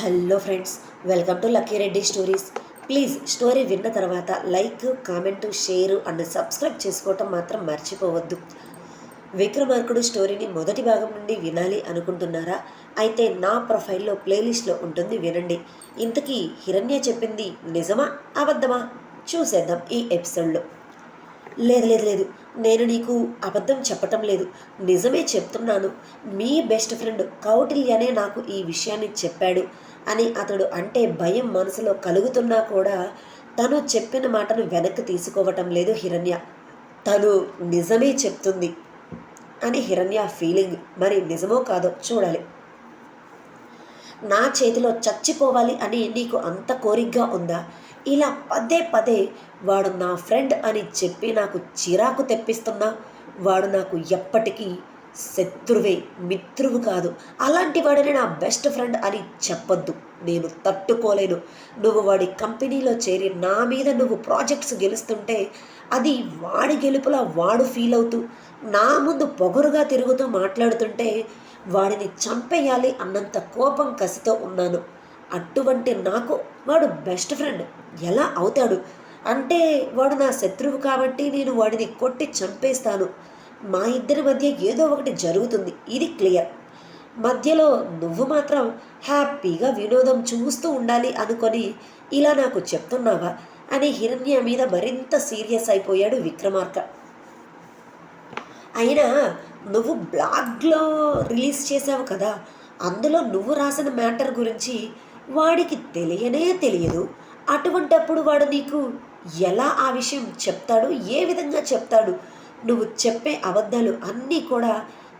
Hello friends welcome to lucky Reddy stories. Please story విన్న తర్వాత like comment share and subscribe చేసుకోవటం మాత్రం మర్చిపోవద్దు. విక్రమార్కుడు స్టోరీని మొదటి భాగం నుండి వినాలి అనుకుంటున్నారా? అయితే నా ప్రొఫైల్లో ప్లేలిస్ట్లో ఉంటుంది వినండి. ఇంతకీ హిరణ్య చెప్పింది నిజమా అబద్ధమా? చూసేద్దాం ఈ ఎపిసోడ్లో. లేదు లేదు లేదు. నేను నీకు అబద్ధం చెప్పటం లేదు. నిజమే చెప్తున్నాను. మీ బెస్ట్ ఫ్రెండ్ కౌటిల్యనే నాకు ఈ విషయాన్ని చెప్పాడు అని అతడు అంటే భయం మనసులో కలుగుతున్నా కూడా తను చెప్పిన మాటను వెనక్కి తీసుకోవటం లేదు హిరణ్య. తను నిజమే చెప్తుంది అని హిరణ్య ఫీలింగ్ మరి నిజమో కాదో చూడాలి. నా చేతిలో చచ్చిపోవాలి అని నీకు అంత కోరికగా ఉందా? ఇలా పదే పదే వాడు నా ఫ్రెండ్ అని చెప్పి నాకు చిరాకు తెప్పిస్తున్నా. వాడు నాకు ఎప్పటికీ శత్రువే మిత్రువు కాదు. అలాంటి వాడిని నా బెస్ట్ ఫ్రెండ్ అని చెప్పొద్దు. నేను తట్టుకోలేను. నువ్వు వాడి కంపెనీలో చేరి నా మీద నువ్వు ప్రాజెక్ట్స్ గెలుస్తుంటే అది వాడి గెలుపులా వాడు ఫీల్ అవుతూ నా ముందు పొగరుగా తిరుగుతూ మాట్లాడుతుంటే వాడిని చంపేయాలి అన్నంత కోపం కసితో ఉన్నాను. అటువంటి నాకు వాడు బెస్ట్ ఫ్రెండ్ ఎలా అవుతాడు? అంటే వాడు నా శత్రువు కాబట్టి నేను వాడిని కొట్టి చంపేస్తాను. మా ఇద్దరి మధ్య ఏదో ఒకటి జరుగుతుంది. ఇది క్లియర్ మధ్యలో నువ్వు మాత్రం హ్యాపీగా వినోదం చూస్తూ ఉండాలి అనుకొని ఇలా నాకు చెప్తున్నావా? అని హిరణ్య మీద మరింత సీరియస్ అయిపోయాడు విక్రమార్క. అయినా నువ్వు బ్లాగ్లో రిలీజ్ చేసావు కదా? అందులో నువ్వు రాసిన మ్యాటర్ గురించి వాడికి తెలియనే తెలియదు. అటువంటప్పుడు వాడు నీకు ఎలా ఆ విషయం చెప్తాడు? ఏ విధంగా చెప్తాడు? నువ్వు చెప్పే అబద్ధాలు అన్నీ కూడా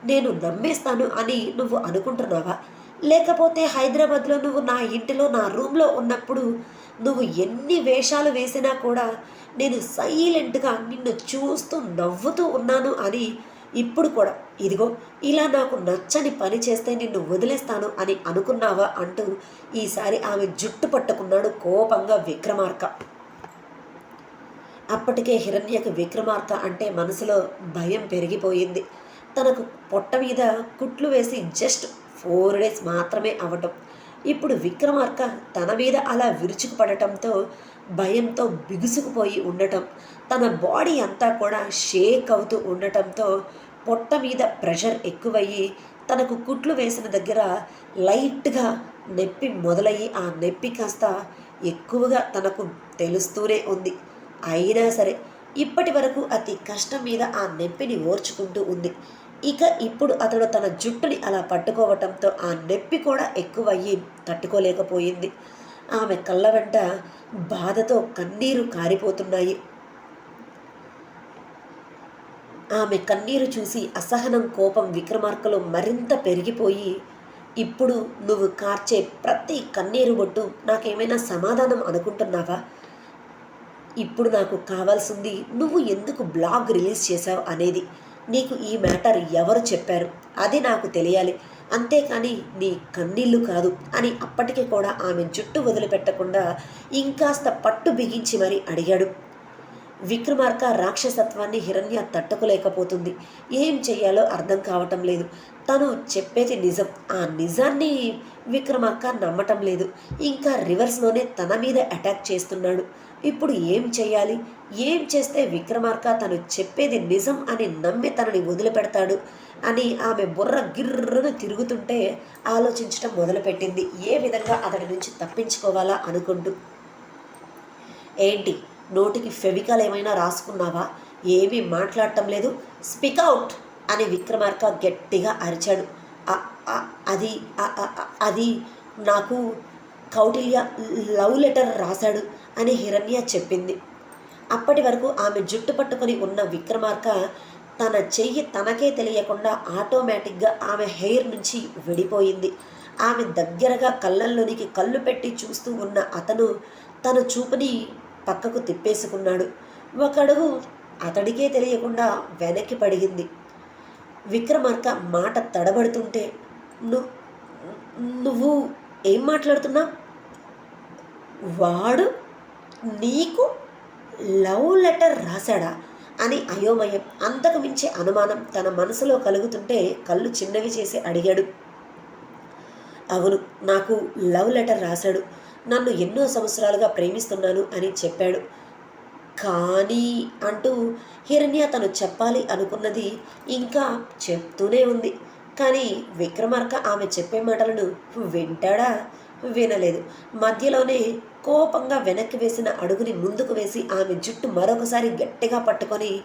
నేను నమ్మేస్తాను అని నువ్వు అనుకుంటున్నావా? లేకపోతే హైదరాబాద్లో నువ్వు నా ఇంటిలో నా రూమ్లో ఉన్నప్పుడు నువ్వు ఎన్ని వేషాలు వేసినా కూడా నేను సైలెంట్గా నిన్ను చూస్తూ నవ్వుతూ ఉన్నాను అని ఇప్పుడు కూడా ఇదిగో ఇలా నాకు నచ్చని పని చేస్తే నిన్ను వదిలేస్తాను అని అనుకున్నావా అంటూ ఈసారి ఆమె జుట్టు పట్టుకున్నాడు కోపంగా విక్రమార్క. అప్పటికే హిరణ్యకు విక్రమార్క అంటే మనసులో భయం పెరిగిపోయింది. తనకు పొట్ట మీద కుట్లు వేసి జస్ట్ ఫోర్ డేస్ మాత్రమే అవటం ఇప్పుడు విక్రమార్క తన మీద అలా విరుచుకుపడటంతో భయంతో బిగుసుకుపోయి ఉండటం. తన బాడీ అంతా కూడా షేక్ అవుతూ ఉండటంతో పొట్ట మీద ప్రెషర్ ఎక్కువయ్యి తనకు కుట్లు వేసిన దగ్గర లైట్గా నొప్పి మొదలయ్యి ఆ నొప్పి కాస్త ఎక్కువగా తనకు తెలుస్తూనే ఉంది. అయినా సరే ఇప్పటి వరకు అతి కష్టం మీద ఆ నొప్పిని ఓర్చుకుంటూ ఉంది. ఇక ఇప్పుడు అతడు తన జుట్టుని అలా పట్టుకోవటంతో ఆ నొప్పి కూడా ఎక్కువయ్యి తట్టుకోలేకపోయింది. ఆమె కళ్ళ వెంట బాధతో కన్నీరు కారిపోతున్నాయి. ఆమె కన్నీరు చూసి అసహనం కోపం విక్రమార్కలో మరింత పెరిగిపోయి ఇప్పుడు నువ్వు కార్చే ప్రతి కన్నీరు బొట్టు నాకేమైనా సమాధానం అనుకుంటున్నావా? ఇప్పుడు నాకు కావాల్సింది నువ్వు ఎందుకు బ్లాగ్ రిలీజ్ చేశావు అనేది. నీకు ఈ మ్యాటర్ ఎవరు చెప్పారు? అది నాకు తెలియాలి. అంతేకాని నీ కన్నీళ్ళు కాదు అని అప్పటికి కూడా ఆమె జుట్టు వదిలిపెట్టకుండా ఇంకాస్త పట్టు బిగించి మరీ అడిగాడు. విక్రమార్క రాక్షసత్వాన్ని హిరణ్య తట్టుకోలేకపోతుంది. ఏం చెయ్యాలో అర్థం కావటం లేదు. తను చెప్పేది నిజం. ఆ నిజాన్ని విక్రమార్క నమ్మటం లేదు. ఇంకా రివర్స్లోనే తన మీద అటాక్ చేస్తున్నాడు. ఇప్పుడు ఏం చేయాలి ఏం చేస్తే విక్రమార్క తను చెప్పేది నిజం అని నమ్మి తనని వదిలిపెడతాడు అని ఆమె బుర్ర గిర్రును తిరుగుతుంటే ఆలోచించటం మొదలుపెట్టింది. ఏ విధంగా అతడి నుంచి తప్పించుకోవాలా అనుకుంటూ. ఏంటి? నోటికి ఫెవికల్ ఏమైనా రాసుకున్నావా? ఏమీ మాట్లాడటం లేదు. Speak out! అని విక్రమార్క గట్టిగా అరిచాడు. అది అది నాకు కౌటిల్య లవ్ లెటర్ రాశాడు అని హిరణ్య చెప్పింది. అప్పటి వరకు ఆమె జుట్టు పట్టుకొని ఉన్న విక్రమార్క తన చెయ్యి తనకే తెలియకుండా ఆటోమేటిక్గా ఆమె హెయిర్ నుంచి విడిపోయింది. ఆమె దగ్గరగా కళ్ళల్లోనికి కళ్ళు పెట్టి చూస్తూ ఉన్న అతను తన చూపుని పక్కకు తిప్పేసుకున్నాడు. ఒక అడుగు అతడికే తెలియకుండా వెనక్కి పడిగింది. విక్రమార్క మాట తడబడుతుంటే నువ్వు ఏం మాట్లాడుతున్నావు వాడు నీకు లవ్ లెటర్ రాశాడా? అని అయోమయం అంతకు మించి అనుమానం తన మనసులో కలుగుతుంటే కళ్ళు చిన్నవి చేసి అడిగాడు. అవును నాకు లవ్ లెటర్ రాశాడు. నన్ను ఎన్నో సంవత్సరాలుగా ప్రేమిస్తున్నాను అని చెప్పాడు. కానీ అంటూ హిరణ్య తను చెప్పాలి అనుకున్నది ఇంకా చెప్తూనే ఉంది. కానీ విక్రమార్క ఆమె చెప్పే మాటలను వింటాడా? వినలేదు. మధ్యలోనే కోపంగా వెనక్కి వేసిన అడుగుని ముందుకు వేసి ఆమె జుట్టు మరొకసారి గట్టిగా పట్టుకొని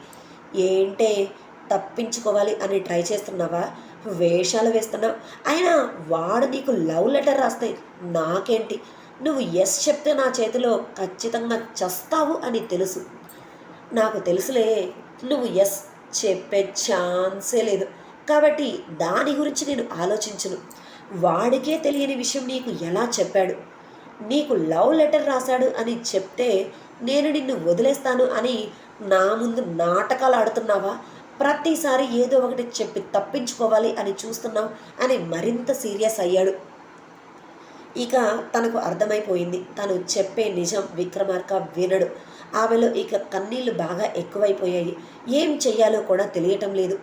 ఏంటే తప్పించుకోవాలి అని ట్రై చేస్తున్నావా? వేషాలు వేస్తున్నావు. అయినా వాడు నీకు లవ్ లెటర్ రాస్తే నాకేంటి? నువ్వు ఎస్ చెప్తే నా చేతిలో ఖచ్చితంగా చస్తావు అని తెలుసు. నాకు తెలుసులే నువ్వు ఎస్ చెప్పే ఛాన్సే లేదు. కాబట్టి దాని గురించి నేను ఆలోచించను. వాడికే తెలియని విషయం నీకు ఎలా చెప్పాడు? నీకు లవ్ లెటర్ రాశాడు అని చెప్తే నేను నిన్ను వదిలేస్తాను అని నా ముందు నాటకాలు ఆడుతున్నావా? ప్రతిసారి ఏదో ఒకటి చెప్పి తప్పించుకోవాలి అని చూస్తున్నావు అని మరింత సీరియస్ అయ్యాడు. ఇక తనకు అర్థమైపోయింది. తను చెప్పే నిజం విక్రమార్క వినడు. ఆమెలో ఇక కన్నీళ్ళు బాగా ఎక్కువైపోయాయి. ఏం చెయ్యాలో కూడా తెలియటం లేదు.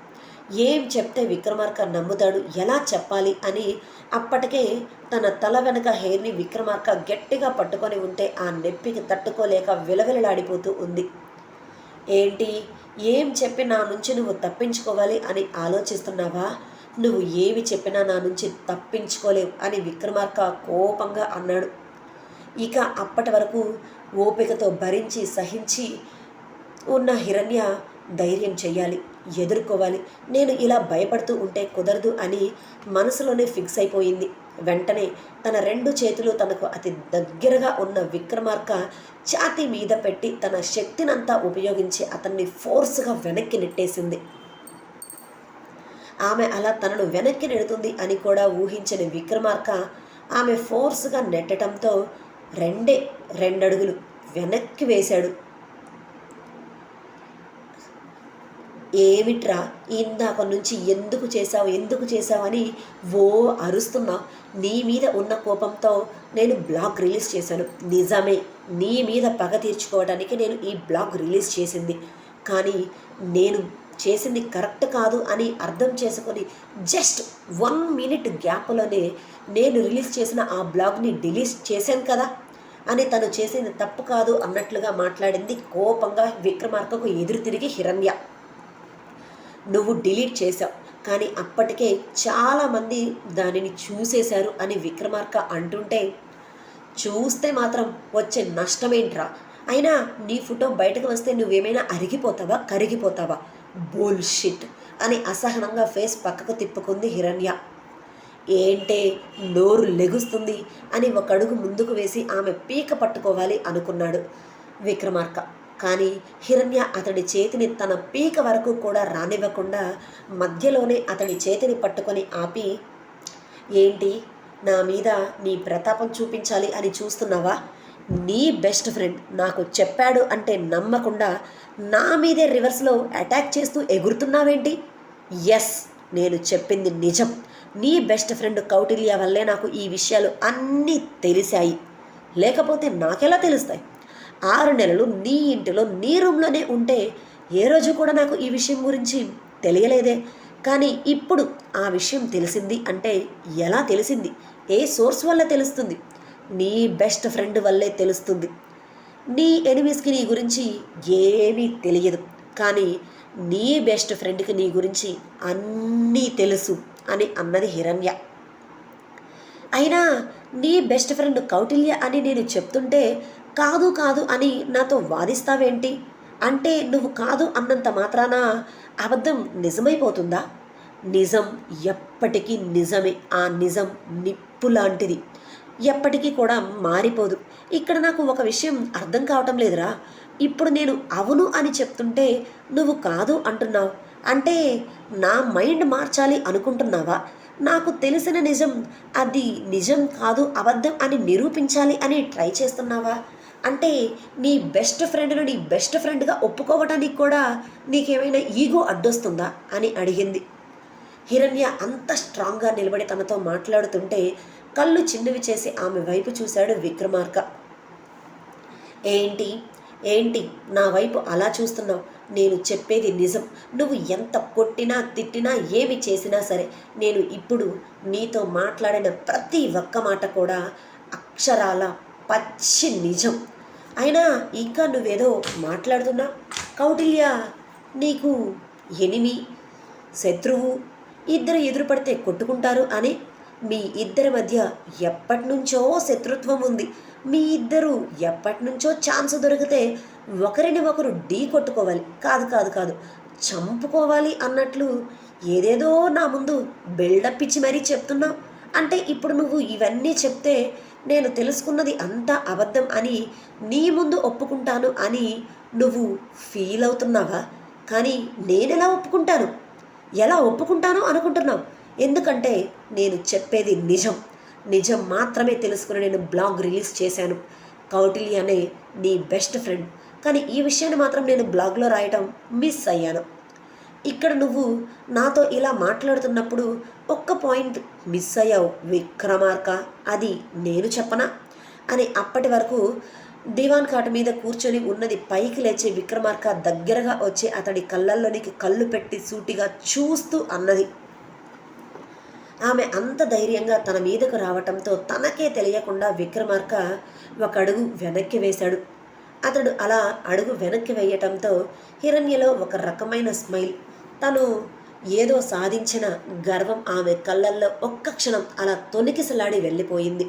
ఏం చెప్తే విక్రమార్క నమ్ముతాడు? ఎలా చెప్పాలి? అని అప్పటికే తన తల వెనక హెయిర్ని విక్రమార్క గట్టిగా పట్టుకొని ఉంటే ఆ నొప్పికి తట్టుకోలేక విలవిలలాడిపోతూ ఉంది. ఏంటి? ఏం చెప్పి నా నుంచి నువ్వు తప్పించుకోవాలి అని ఆలోచిస్తున్నావా? నువ్వు ఏమి చెప్పినా నా నుంచి తప్పించుకోలేవు అని విక్రమార్క కోపంగా అన్నాడు. ఇక అప్పటి వరకు ఓపికతో భరించి సహించి ఉన్న హిరణ్య ధైర్యం చెయ్యాలి ఎదుర్కోవాలి. నేను ఇలా భయపడుతూ ఉంటే కుదరదు అని మనసులోనే ఫిక్స్ అయిపోయింది. వెంటనే తన రెండు చేతులు తనకు అతి దగ్గరగా ఉన్న విక్రమార్క ఛాతీ మీద పెట్టి తన శక్తినంతా ఉపయోగించి అతన్ని ఫోర్స్గా వెనక్కి నెట్టేసింది. ఆమె అలా తనను వెనక్కి నెడుతుంది అని కూడా ఊహించని విక్రమార్క ఆమె ఫోర్స్గా నెట్టడంతో రెండే రెండడుగులు వెనక్కి వేశాడు. ఏమిట్రా ఇందాక నుంచి ఎందుకు చేశావు ఎందుకు చేశావని ఓ అరుస్తున్నా. నీ మీద ఉన్న కోపంతో నేను బ్లాగ్ రిలీజ్ చేశాను. నిజమే నీ మీద పగ తీర్చుకోవడానికి నేను ఈ బ్లాగ్ రిలీజ్ చేసింది. కానీ నేను చేసింది కరెక్ట్ కాదు అని అర్థం చేసుకొని జస్ట్ వన్ మినిట్ గ్యాప్లోనే నేను రిలీజ్ చేసిన ఆ బ్లాగ్ని డిలీట్ చేశాను కదా అని తను చేసింది తప్పు కాదు అన్నట్లుగా మాట్లాడింది కోపంగా విక్రమార్కకు ఎదురు తిరిగి హిరణ్య. నువ్వు డిలీట్ చేశావు కానీ అప్పటికే చాలామంది దానిని చూసేశారు అని విక్రమార్క అంటుంటే చూస్తే మాత్రం వచ్చే నష్టమేంట్రా? అయినా నీ ఫోటో బయటకు వస్తే నువ్వేమైనా అరిగిపోతావా కరిగిపోతావా? బోల్షిట్ అని అసహనంగా ఫేస్ పక్కకు తిప్పుకుంది హిరణ్య. ఏంటే నోరు లెగుస్తుంది అని ఒక అడుగు ముందుకు వేసి ఆమె పీక పట్టుకోవాలి అనుకున్నాడు విక్రమార్క. కానీ హిరణ్య అతడి చేతిని తన పీక వరకు కూడా రానివ్వకుండా మధ్యలోనే అతడి చేతిని పట్టుకొని ఆపి ఏంటి? నా మీద నీ ప్రతాపం చూపించాలి అని చూస్తున్నావా? నీ బెస్ట్ ఫ్రెండ్ నాకు చెప్పాడు అంటే నమ్మకుండా నా మీదే రివర్స్లో అటాక్ చేస్తూ ఎగురుతున్నావేంటి? ఎస్ నేను చెప్పింది నిజం. నీ బెస్ట్ ఫ్రెండ్ కౌటిల్య వల్లే నాకు ఈ విషయాలు అన్నీ తెలిసాయి. లేకపోతే నాకెలా తెలుస్తాయి? ఆరు నెలలు నీ ఇంటిలో నీ రూమ్లోనే ఉంటే ఏ రోజు కూడా నాకు ఈ విషయం గురించి తెలియలేదే. కానీ ఇప్పుడు ఆ విషయం తెలిసింది అంటే ఎలా తెలిసింది? ఏ సోర్స్ వల్ల తెలుస్తుంది? నీ బెస్ట్ ఫ్రెండ్ వల్లే తెలుస్తుంది. నీ ఎనిమీస్కి నీ గురించి ఏమీ తెలియదు. కానీ నీ బెస్ట్ ఫ్రెండ్కి నీ గురించి అన్నీ తెలుసు అని అన్నది హిరణ్య. అయినా నీ బెస్ట్ ఫ్రెండ్ కౌటిల్య అని నేను చెప్తుంటే కాదు కాదు అని నాతో వాదిస్తావేంటి? అంటే నువ్వు కాదు అన్నంత మాత్రాన అబద్ధం నిజమైపోతుందా? నిజం ఎప్పటికీ నిజమే. ఆ నిజం నిప్పు లాంటిది ఎప్పటికీ కూడా మారిపోదు. ఇక్కడ నాకు ఒక విషయం అర్థం కావటం లేదురా. ఇప్పుడు నేను అవును అని చెప్తుంటే నువ్వు కాదు అంటున్నావు. అంటే నా మైండ్ మార్చాలి అనుకుంటున్నావా? నాకు తెలిసిన నిజం అది నిజం కాదు అబద్ధం అని నిరూపించాలి అని ట్రై చేస్తున్నావా? అంటే నీ బెస్ట్ ఫ్రెండ్ను నీ బెస్ట్ ఫ్రెండ్గా ఒప్పుకోవటానికి కూడా నీకేమైనా ఈగో అడ్డొస్తుందా? అని అడిగింది. హిరణ్య అంత స్ట్రాంగ్గా నిలబడి తనతో మాట్లాడుతుంటే కళ్ళు చిన్నవి చేసి ఆమె వైపు చూశాడు విక్రమార్క. ఏంటి? ఏంటి? నా వైపు అలా చూస్తున్నావు? నేను చెప్పేది నిజం. నువ్వు ఎంత కొట్టినా తిట్టినా ఏమి చేసినా సరే నేను ఇప్పుడు నీతో మాట్లాడిన ప్రతి ఒక్క మాట కూడా అక్షరాల పచ్చి నిజం. అయినా ఇంకా నువ్వేదో మాట్లాడుతున్నా? కౌటిల్య నీకు ఎనిమి శత్రువు ఇద్దరు ఎదురుపడితే కొట్టుకుంటారు అని మీ ఇద్దరి మధ్య ఎప్పటినుంచో శత్రుత్వం ఉంది మీ ఇద్దరు ఎప్పటినుంచో ఛాన్స్ దొరికితే ఒకరిని ఒకరు ఢీ కొట్టుకోవాలి. కాదు కాదు కాదు. చంపుకోవాలి అన్నట్లు ఏదేదో నా ముందు బిల్డప్ ఇచ్చి మరీ చెప్తున్నావు అంటే ఇప్పుడు నువ్వు ఇవన్నీ చెప్తే నేను తెలుసుకున్నది అంతా అబద్ధం అని నీ ముందు ఒప్పుకుంటాను అని నువ్వు ఫీల్ అవుతున్నావా? కానీ నేనెలా ఒప్పుకుంటాను? ఎలా ఒప్పుకుంటాను అనుకుంటున్నావు? ఎందుకంటే నేను చెప్పేది నిజం. నిజం మాత్రమే తెలుసుకుని నేను బ్లాగ్ రిలీజ్ చేశాను. కౌటిల్య అనే నీ బెస్ట్ ఫ్రెండ్. కానీ ఈ విషయాన్ని మాత్రం నేను బ్లాగ్లో రాయటం మిస్ అయ్యాను. ఇక్కడ నువ్వు నాతో ఇలా మాట్లాడుతున్నప్పుడు ఒక్క పాయింట్ మిస్ అయ్యావు విక్రమార్క. అది నేను చెప్పనా? అని అప్పటి వరకు దివాన్ కాట మీద కూర్చొని ఉన్నది పైకి లేచే విక్రమార్క దగ్గరగా వచ్చి అతడి కళ్ళల్లోనికి కళ్ళు పెట్టి సూటిగా చూస్తూ అన్నది. ఆమె అంత ధైర్యంగా తన మీదకు రావటంతో తనకే తెలియకుండా విక్రమార్క ఒక అడుగు వెనక్కి వేశాడు. అతడు అలా అడుగు వెనక్కి వేయటంతో హిరణ్యలో ఒక రకమైన స్మైల్ తను ఏదో సాధించిన గర్వం ఆమె కళ్ళల్లో ఒక్క క్షణం అలా తొనికిసలాడి వెళ్ళిపోయింది.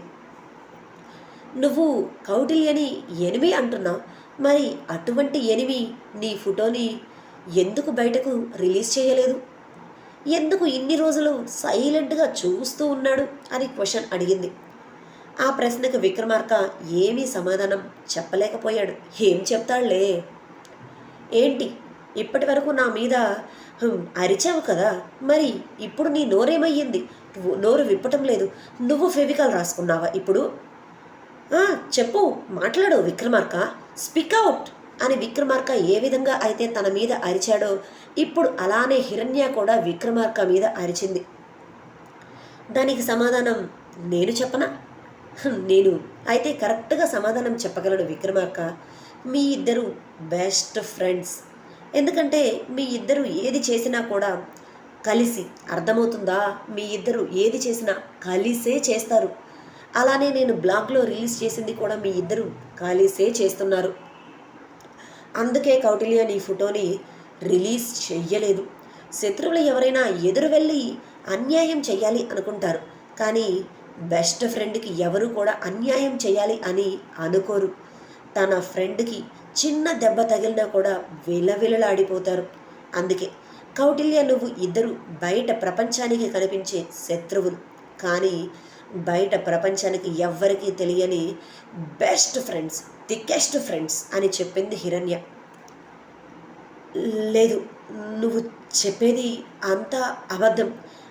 నువ్వు కౌటిల్యని ఎనిమి అంటున్నావు. మరి అటువంటి ఎనిమి నీ ఫోటోని ఎందుకు బయటకు రిలీజ్ చేయలేదు? ఎందుకు ఇన్ని రోజులు సైలెంట్గా చూస్తూ ఉన్నాడు? అని క్వశ్చన్ అడిగింది. ఆ ప్రశ్నకు విక్రమార్క ఏమీ సమాధానం చెప్పలేకపోయాడు. ఏం చెప్తాడులే ఏంటి? ఇప్పటి వరకు నా మీద అరిచావు కదా? మరి ఇప్పుడు నీ నోరేమయ్యింది? నోరు విప్పటం లేదు. నువ్వు ఫెవికాల్ రాసుకున్నావా ఇప్పుడు? చెప్పు మాట్లాడు విక్రమార్క. Speak out! అని విక్రమార్క ఏ విధంగా అయితే తన మీద అరిచాడో ఇప్పుడు అలానే హిరణ్య కూడా విక్రమార్క మీద అరిచింది. దానికి సమాధానం నేను చెప్పనా? నేను. అయితే కరెక్ట్గా సమాధానం చెప్పగలను విక్రమార్క. మీ ఇద్దరు బెస్ట్ ఫ్రెండ్స్. ఎందుకంటే మీ ఇద్దరు ఏది చేసినా కూడా కలిసి అర్థమవుతుందా? మీ ఇద్దరు ఏది చేసినా కలిసే చేస్తారు. అలానే నేను బ్లాగ్లో రిలీజ్ చేసింది కూడా మీ ఇద్దరు కలిసే చేస్తున్నారు. అందుకే కౌటిల్య నీ ఫోటోని రిలీజ్ చెయ్యలేదు. శత్రువులు ఎవరైనా ఎదురు వెళ్ళి అన్యాయం చేయాలి అనుకుంటారు. కానీ బెస్ట్ ఫ్రెండ్కి ఎవరు కూడా అన్యాయం చేయాలి అని అనుకోరు. తన ఫ్రెండ్కి చిన్న దెబ్బ తగిలినా కూడా విలవిలలాడిపోతారు. అందుకే కౌటిల్య నువ్వు ఇద్దరు బయట ప్రపంచానికి కనిపించే శత్రువులు. కానీ బయట ప్రపంచానికి ఎవ్వరికీ తెలియని బెస్ట్ ఫ్రెండ్స్ థికెస్ట్ ఫ్రెండ్స్ అని చెప్పింది హిరణ్య. లేదు నువ్వు చెప్పేది అంతా అబద్ధం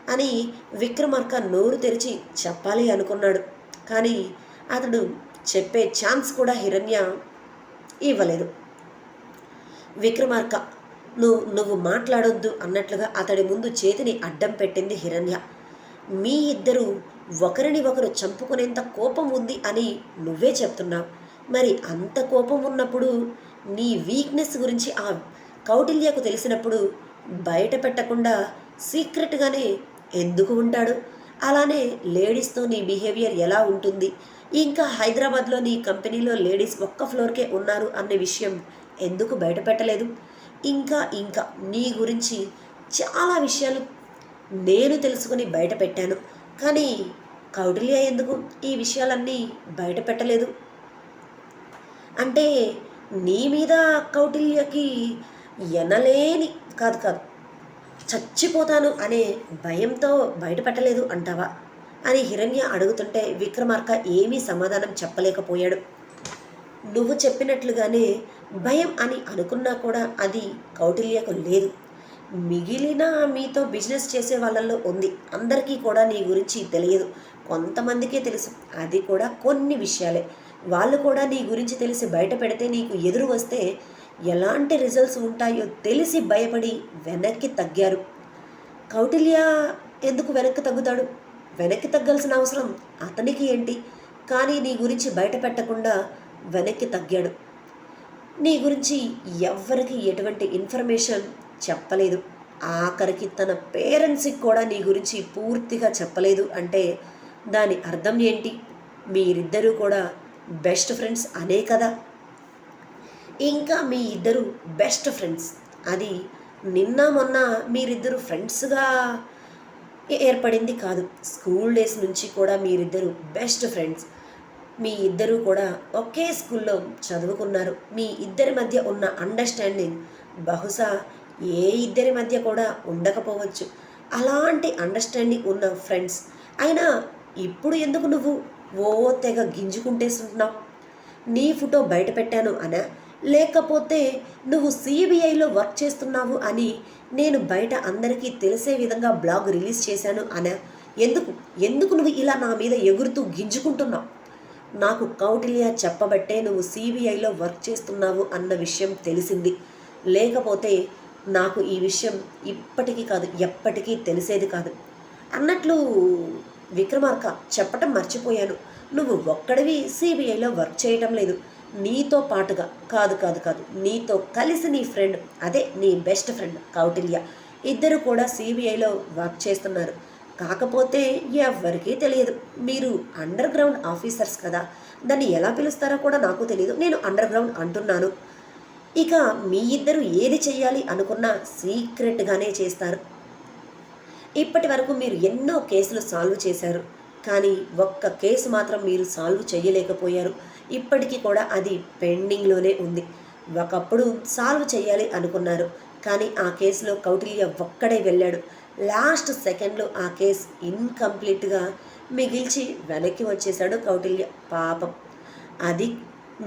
అని విక్రమార్క నోరు తెరిచి చెప్పాలి అనుకున్నాడు. కానీ అతడు చెప్పే ఛాన్స్ కూడా హిరణ్య ఇవ్వలేదు. విక్రమార్క నువ్వు నువ్వు మాట్లాడొద్దు అన్నట్లుగా అతడి ముందు చేతిని అడ్డం పెట్టింది హిరణ్య. మీ ఇద్దరు ఒకరిని ఒకరు చంపుకునేంత కోపం ఉంది అని నువ్వే చెప్తున్నావు. మరి అంత కోపం ఉన్నప్పుడు నీ వీక్నెస్ గురించి ఆ కౌటిల్యకు తెలిసినప్పుడు బయట పెట్టకుండా సీక్రెట్గానే ఎందుకు ఉంటాడు? అలానే లేడీస్తో నీ బిహేవియర్ ఎలా ఉంటుంది? ఇంకా హైదరాబాద్లో నీ కంపెనీలో లేడీస్ ఒక్క ఫ్లోర్కే ఉన్నారు అనే విషయం ఎందుకు బయట పెట్టలేదు? ఇంకా ఇంకా నీ గురించి చాలా విషయాలు నేను తెలుసుకుని బయట పెట్టాను. కానీ కౌటిల్య ఎందుకు ఈ విషయాలన్నీ బయట పెట్టలేదు? అంటే నీ మీద కౌటిల్యకి ఎనలేని కాదు కాదు. చచ్చిపోతాను అనే భయంతో బయటపెట్టలేదు అంటావా? అని హిరణ్య అడుగుతుంటే విక్రమార్క ఏమీ సమాధానం చెప్పలేకపోయాడు. నువ్వు చెప్పినట్లుగానే భయం అని అనుకున్నా కూడా అది కౌటిల్యకు లేదు. మిగిలిన మీతో బిజినెస్ చేసే వాళ్ళల్లో ఉంది. అందరికీ కూడా నీ గురించి తెలియదు. కొంతమందికే తెలుసు. అది కూడా కొన్ని విషయాలే. వాళ్ళు కూడా నీ గురించి తెలిసి బయట పెడితే నీకు ఎదురు వస్తే ఎలాంటి రిజల్ట్స్ ఉంటాయో తెలిసి భయపడి వెనక్కి తగ్గారు. కౌటిల్య ఎందుకు వెనక్కి తగ్గుతాడు? వెనక్కి తగ్గాల్సిన అవసరం అతనికి ఏంటి? కానీ నీ గురించి బయట పెట్టకుండా వెనక్కి తగ్గాడు. నీ గురించి ఎవ్వరికి ఎటువంటి ఇన్ఫర్మేషన్ చెప్పలేదు. ఆఖరికి తన పేరెంట్స్కి కూడా నీ గురించి పూర్తిగా చెప్పలేదు అంటే దాని అర్థం ఏంటి? మీరిద్దరూ కూడా బెస్ట్ ఫ్రెండ్స్ అనే కదా. ఇంకా మీ ఇద్దరు బెస్ట్ ఫ్రెండ్స్ అది నిన్న మొన్న మీరిద్దరు ఫ్రెండ్స్గా ఏర్పడింది కాదు. స్కూల్ డేస్ నుంచి కూడా మీరిద్దరు బెస్ట్ ఫ్రెండ్స్ మీ ఇద్దరు కూడా ఒకే స్కూల్లో చదువుకున్నారు. మీ ఇద్దరి మధ్య ఉన్న అండర్స్టాండింగ్ బహుశా ఏ ఇద్దరి మధ్య కూడా ఉండకపోవచ్చు. అలాంటి అండర్స్టాండింగ్ ఉన్న ఫ్రెండ్స్ అయినా ఇప్పుడు ఎందుకు నువ్వు ఓ తెగ గింజుకుంటేస్తున్నావు నీ ఫోటో బయట పెట్టాను అనా? లేకపోతే నువ్వు సిబిఐలో వర్క్ చేస్తున్నావు అని నేను బయట అందరికీ తెలిసే విధంగా బ్లాగ్ రిలీజ్ చేశాను అనా. ఎందుకు? ఎందుకు నువ్వు ఇలా నా మీద ఎగురుతూ గింజుకుంటున్నావు? నాకు కౌటిల్య చెప్పబట్టే నువ్వు సిబిఐలో వర్క్ చేస్తున్నావు అన్న విషయం తెలిసింది. లేకపోతే నాకు ఈ విషయం ఇప్పటికీ కాదు ఎప్పటికీ తెలిసేది కాదు. అన్నట్లు విక్రమార్క చెప్పటం మర్చిపోయాను. నువ్వు ఒక్కడివి సిబిఐలో వర్క్ చేయటం లేదు. నీతో పాటుగా కాదు కాదు కాదు నీతో కలిసి నీ ఫ్రెండ్ అదే నీ బెస్ట్ ఫ్రెండ్ కౌటిల్య. ఇద్దరు కూడా సిబిఐలో వర్క్ చేస్తున్నారు. కాకపోతే ఎవరికీ తెలియదు. మీరు అండర్ గ్రౌండ్ ఆఫీసర్స్ కదా. దాన్ని ఎలా పిలుస్తారో కూడా నాకు తెలియదు నేను అండర్ గ్రౌండ్ అంటున్నాను. ఇక మీ ఇద్దరు ఏది చేయాలి అనుకున్నా సీక్రెట్గానే చేస్తారు. ఇప్పటి వరకు మీరు ఎన్నో కేసులు సాల్వ్ చేశారు. కానీ ఒక్క కేసు మాత్రం మీరు సాల్వ్ చేయలేకపోయారు ఇప్పటికీ కూడా అది పెండింగ్లోనే ఉంది. ఒకప్పుడు సాల్వ్ చేయాలి అనుకున్నారు. కానీ ఆ కేసులో కౌటిల్య ఒక్కడే వెళ్ళాడు. లాస్ట్ సెకండ్లో ఆ కేసు ఇన్కంప్లీట్గా మిగిల్చి వెనక్కి వచ్చేశాడు కౌటిల్య. పాపం. అది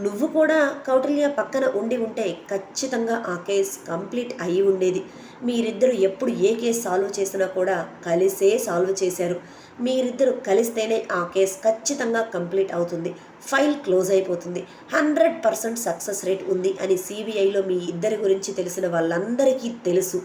నువ్వు కూడా కౌటిల్య పక్కన ఉండి ఉంటే ఖచ్చితంగా ఆ కేసు కంప్లీట్ అయి ఉండేది. మీరిద్దరు ఎప్పుడు ఏ కేసు సాల్వ్ చేసినా కూడా కలిసే సాల్వ్ చేశారు. మీరిద్దరు కలిస్తేనే ఆ కేసు ఖచ్చితంగా కంప్లీట్ అవుతుంది. ఫైల్ క్లోజ్ అయిపోతుంది. హండ్రెడ్ పర్సెంట్ సక్సెస్ రేట్ ఉంది అని సిబిఐలో మీ ఇద్దరి గురించి తెలిసిన వాళ్ళందరికీ తెలుసు.